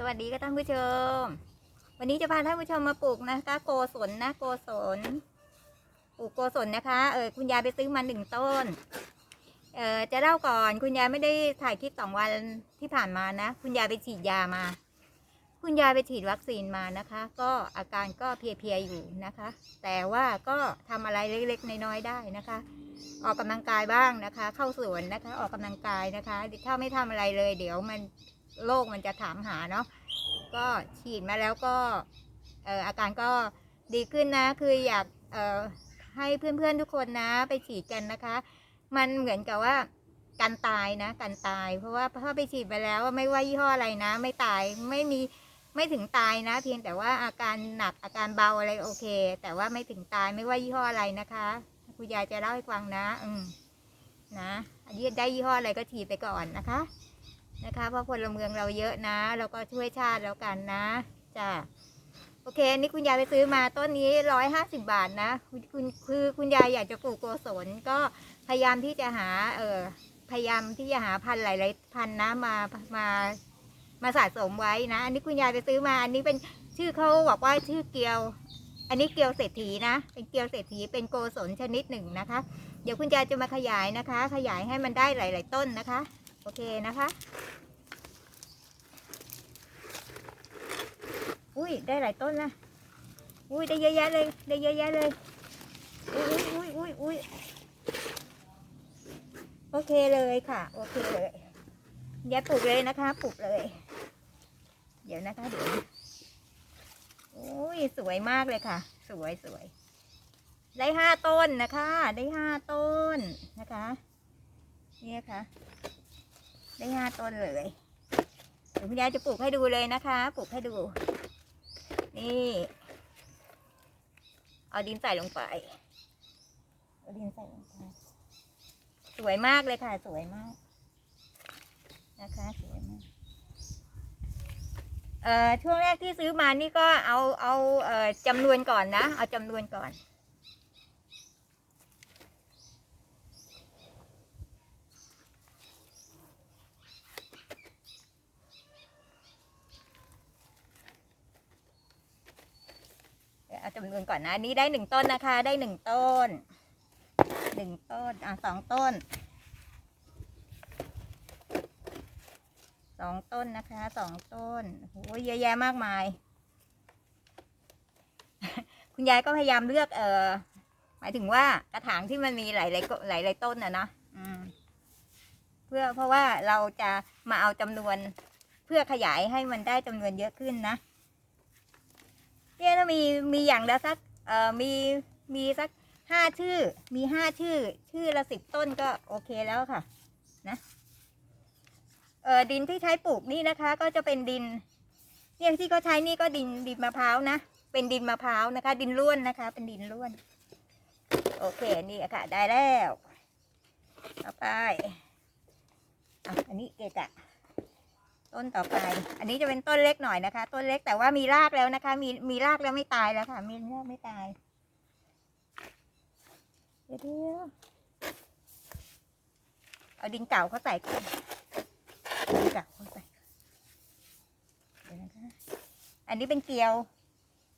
สวัสดีค่ะท่านผู้ชม วันนี้จะพาท่านผู้ชมมาปลูกนะคะโกศลนะโกศลปลูกโกศลนะคะเออคุณยายไปซื้อมาหนึ่งต้นเออจะเล่าก่อนคุณยายไม่ได้ถ่ายคลิปสองวันที่ผ่านมานะ คุณยายไปฉีดยามา คุณยายไปฉีดวัคซีนมานะคะ ก็อาการก็เพลียๆอยู่นะคะ แต่ว่าก็ทำอะไรเล็กๆน้อยๆได้นะคะ ออกกำลังกายบ้างนะคะ เข้าสวนนะคะ ออกกำลังกายนะคะถ้าไม่ทำอะไรเลย เดี๋ยวมัน โรคมันจะถามหาเนาะก็ฉีดมาแล้วก็อาการก็ดีขึ้นนะ คืออยากเอ่อให้เพื่อนๆทุกคนนะ ไปฉีดกันนะคะ มันเหมือนกับว่าการตายนะการตาย เพราะว่าถ้าไปฉีดไปแล้วไม่ว่ายี่ห้ออะไรนะ ไม่ตายไม่มีไม่ถึงตายนะ เพียงแต่ว่าอาการหนักอาการเบาอะไรโอเค แต่ว่าไม่ถึงตายไม่ว่ายี่ห้ออะไรนะคะคุณยายจะเล่าให้ฟังนะ อืมนะอันนี้ได้ยี่ห้ออะไรก็ฉีดไปก่อนนะคะ นะคะ เพราะพลเมืองเราเยอะนะ เราก็ช่วยชาติแล้วกันนะจ้ะโอเคอันนี่คุณยายไปซื้อมาต้นนี้ร้อยห้าสิบาทนะคุณคือคุณยายอยากจะปลูกโกศลก็พยายามที่จะหาเออพยายามที่จะหาพันหลายๆพันนะมามามาสะสมไว้นะ อันนี้คุณยายไปซื้อมา อันนี้เป็นชื่อเขาบอกว่าชื่อเกียว อันนี้เกียวเศรษฐีนะ เป็นเกียวเศรษฐีเป็นโกศลชนิดหนึ่งนะคะ เดี๋ยวคุณยายจะมาขยายนะคะ ขยายให้มันได้หลาย ๆ ต้นนะคะ อเคนะคะ อุ้ยได้หลายต้นนะอุ้ยได้เยอะแยะเลยได้เยอะแยะเลย อุ้ยอุ้ยอุ้ยอุ้ยโอเคเลยค่ะ โอเคเลยอย่าปลูกเลยนะคะ ปลูกเลย เดี๋ยวนะคะเดี๋ยวอุ้ยสวยมากเลยค่ะ สวยสวยได้ห้าต้นนะคะ ได้ห้าต้นนะคะ นี่ค่ะ ได้ห้าต้นเลยเดี๋ยวคุณยายจะปลูกให้ดูเลยนะคะ ปลูกให้ดู นี่ เอาดินใส่ลงไป เอาดินใส่ลงไป สวยมากเลยค่ะ สวยมาก นะคะ สวยมาก เอ่อ ช่วงแรกที่ซื้อมานี่ก็เอา เอา เอ่อจำนวนก่อนนะ เอาจำนวนก่อน เอาจำนวนก่อนนะนี้ได้หนึ่งต้นนะคะ ได้หนึ่งต้นหนึ่งต้นอะสองต้นสองต้นนะคะสองต้นโอ้ยเยอะแยะมากมาย คุณยายก็พยายามเลือกเออหมายถึงว่ากระถางที่มันมีหลายๆหลายหลายต้นนะเนาะเพื่อเพราะว่าเราจะมาเอาจำนวนเพื่อขยายให้มันได้จำนวนเยอะขึ้นนะ เนี่ยถ้ามีมีอย่างละสักเอ่อมีมีสักห้าชื่อ มีห้าชื่อ ชื่อละสิบต้นก็โอเคแล้วค่ะ นะเอ่อดินที่ใช้ปลูกนี่นะคะ ก็จะเป็นดิน เนี่ยที่เขาใช้นี่ก็ดินดินมะพร้าวนะเป็นดินมะพร้าวนะคะ ดินร่วนนะคะ เป็นดินร่วน โอเคนี่ค่ะ ได้แล้วต่อไปอะอันนี้เกะกะ ต้นต่อไป อันนี้จะเป็นต้นเล็กหน่อยนะคะ ต้นเล็กแต่ว่ามีรากแล้วนะคะ มีมีรากแล้วไม่ตายแล้วค่ะ มีรากไม่ตาย เดี๋ยวเอาดินเก่าเขาใส่ก่อนดินเก่าเขาใส่อนเดี๋ยวนะคะ อันนี้เป็นเกลียว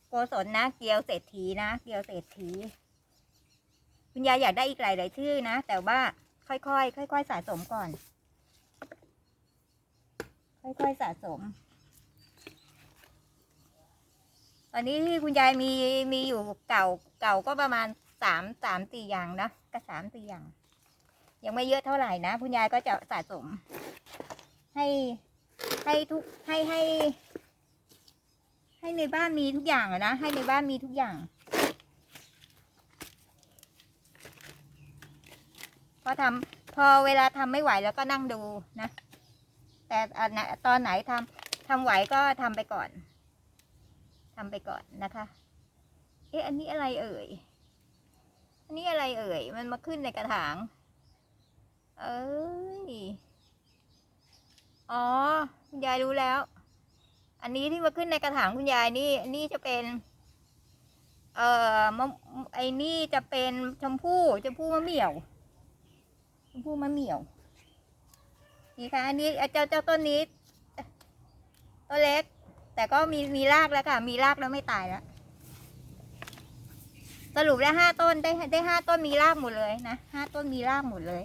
โกศลนะ เกลียวเศรษฐีนะ เกลียวเศรษฐี คุณยายอยากได้อีกหลายหลายชื่อนะ แต่ว่าค่อยๆค่อยๆสะสมก่อน ค่อยๆสะสม ตอนนี้ที่คุณยายมีมีอยู่เก่าเก่าก็ประมาณสามสามสี่อย่างนะก็สามสี่อย่าง ยังไม่เยอะเท่าไหร่นะ คุณยายก็จะสะสม ให้ให้ทุกให้ให้ ให้ในบ้านมีทุกอย่างอะนะให้ในบ้านมีทุกอย่างพอทำพอเวลาทำไม่ไหวแล้วก็นั่งดูนะ แต่ตอนไหนทำทำไหวก็ทำไปก่อนทำไปก่อนนะคะ เอ๊ะอันนี้อะไรเอ่ย อันนี้อะไรเอ่ย มันมาขึ้นในกระถาง เอ้ย อ๋อ คุณยายรู้แล้ว อันนี้ที่มาขึ้นในกระถางคุณยายนี่นี่จะเป็น เอ่อมะไอ้นี่จะเป็นชมพู่ชมพู่มะเหมี่ยวชมพู่มะเหมี่ยว นี่ค่ะ อันนี้เจ้าเจ้าต้นนี้ต้นเล็ก แต่ก็มีมีรากแล้วค่ะ มีรากแล้วไม่ตายแล้ว สรุปแล้ห้าต้นได้ได้ห้าต้นมีรากหมดเลยนะห้าต้นมีรากหมดเลย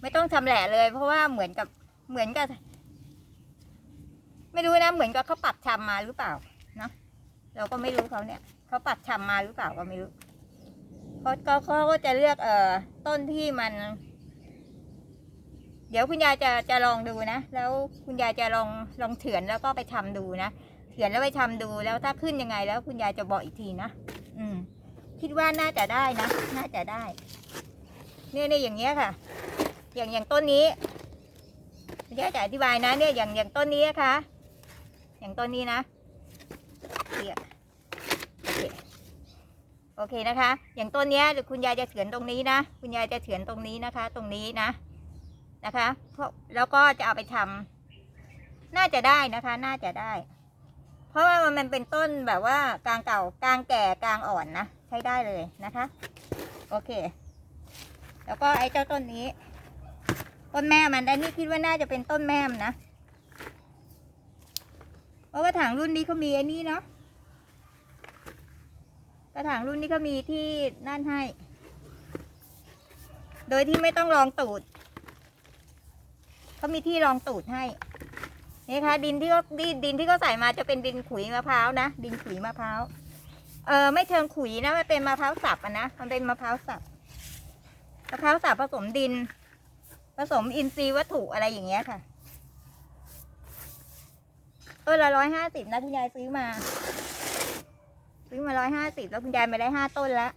ไม่ต้องชำแหละเลย เพราะว่าเหมือนกับเหมือนกับ ไม่รู้นะเหมือนกับเขาปักชำมาหรือเปล่านะเราก็ไม่รู้เขาเนี่ยเขาปักชำมาหรือเปล่าก็ไม่รู้เขาก็เขาก็จะเลือกเอ่อต้นที่มัน เดี๋ยวคุณยายจะจะลองดูนะ แล้วคุณยายจะลองลองเฉือนแล้วก็ไปทำดูนะเฉือนแล้วไปทำดูแล้วถ้าขึ้นยังไงแล้วคุณยายจะบอกอีกทีนะอืม คิดว่าน่าจะได้นะ น่าจะได้ เนี่ยเนี่ยอย่างเงี้ยค่ะ อย่างอย่างต้นนี้คุณยายจะอธิบายนะ เนี่ยอย่างอย่างต้นนี้นะคะอย่างต้นนี้นะเนี่ยโอเคนะคะ อย่างต้นนี้เดี๋ยวคุณยายจะเฉือนตรงนี้นะ คุณยายจะเฉือนตรงนี้นะคะ ตรงนี้นะ นะคะแล้วก็จะเอาไปทำน่าจะได้นะคะ น่าจะได้ เพราะว่ามันเป็นต้นแบบว่ากลางเก่ากลางแก่กลางอ่อนนะใช้ได้เลยนะคะ โอเค แล้วก็ไอ้เจ้าต้นนี้ ต้นแม่มันอันนี้คิดว่าน่าจะเป็นต้นแม่มนะเพราะกระถางรุ่นนี้เขามีไอ้นี่เนาะกระถางรุ่นนี้เขามีที่นั่นให้ โดยที่ไม่ต้องรองตูด เขามีที่รองตูดให้นี่ค่ะดินที่เขาดินดินที่เขาใส่มาจะเป็นดินขุยมะพร้าวนะ ดินขุยมะพร้าวเออไม่เชิงขุยนะมันเป็นมะพร้าวสับอะนะมันเป็นมะพร้าวสับมะพร้าวสับผสมดิน ผสมอินทรีย์วัตถุอะไรอย่างเงี้ยค่ะต้นละร้อยห้าสิบนะคุณยายซื้อมา ซื้อมาร้อยห้าสิบแล้วคุณยายมาได้ห้าต้นล้ว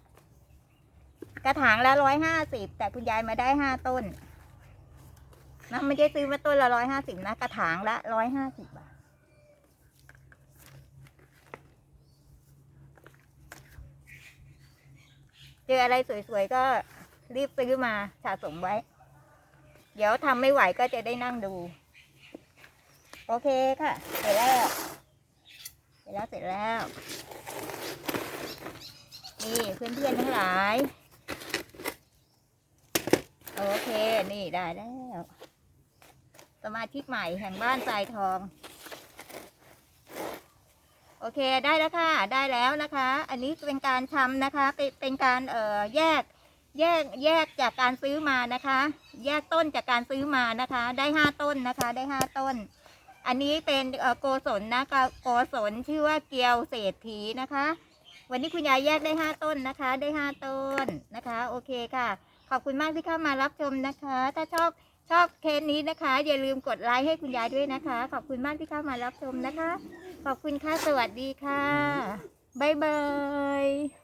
กระถางละร้อยห้าสิบแต่คุณยายมาได้ห้าต้น นะไม่ใช่ซื้อมาต้นละร้อยห้าสิบนะกระถางละร้อยห้าสิบบาทเจออะไรสวยๆก็รีบซื้อมาสะสมไว้ เดี๋ยวทำไม่ไหวก็จะได้นั่งดู โอเคค่ะ เสร็จแล้ว เสร็จแล้วเสร็จแล้วนี่เพื่อนๆทั้งหลาย โอเค นี่ได้แล้ว สมาชิกใหม่แห่งบ้านทรายทอง โอเคได้แล้วค่ะ ได้แล้วนะคะ อันนี้เป็นการทำนะคะ เป็นเป็นการเอ่อแยกแยกแยกจากการซื้อมานะคะ แยกต้นจากการซื้อมานะคะ ได้ห้าต้นนะคะ ได้ห้าต้น อันนี้เป็นโกศลนะคะโกศลชื่อว่าเกียวเศรษฐีนะคะ วันนี้คุณยายแยกได้ห้าต้นนะคะ ได้ห้าต้นนะคะ โอเคค่ะ ขอบคุณมากที่เข้ามารับชมนะคะ ถ้าชอบ ชอบเคสนี้นะคะ อย่าลืมกดไลค์ให้คุณยายด้วยนะคะ ขอบคุณมากที่เข้ามารับชมนะคะ ขอบคุณค่ะ สวัสดีค่ะ บ๊ายบาย